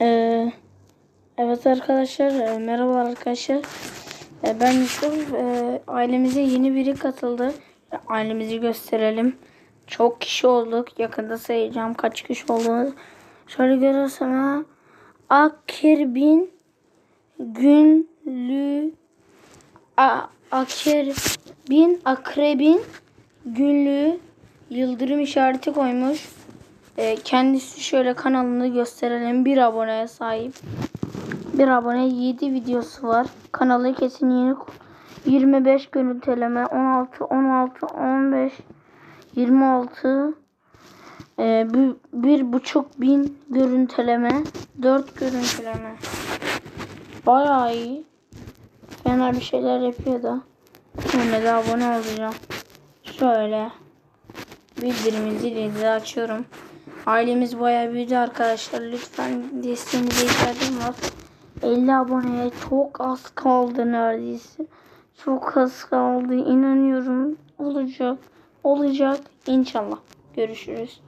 Ee, evet arkadaşlar e, merhaba arkadaşlar. E, ben Yusuf. E, ailemize yeni biri katıldı. E, Ailemizi gösterelim. Çok kişi olduk. Yakında sayacağım kaç kişi olduğunu. Şöyle görürsem ha. Akirbin Günlü A- Akirbin Akrebin Günlüğü Yıldırım işareti koymuş. E, kendisi şöyle kanalını gösterelim. Bir aboneye sahip. Bir abone 7 videosu var. Kanalı kesin yeni 25 görüntüleme 16 16 15 26 e, bir, bir buçuk bin görüntüleme 4 görüntüleme bayağı iyi. Fena bir şeyler yapıyor da. Yine de abone olacağım. Şöyle bildirim zilini de açıyorum ailemiz bayağı büyüdü arkadaşlar lütfen desteğinize ihtiyacım var 50 aboneye çok az kaldı neredeyse. Çok az kaldı. inanıyorum. Olacak. Olacak. İnşallah. Görüşürüz.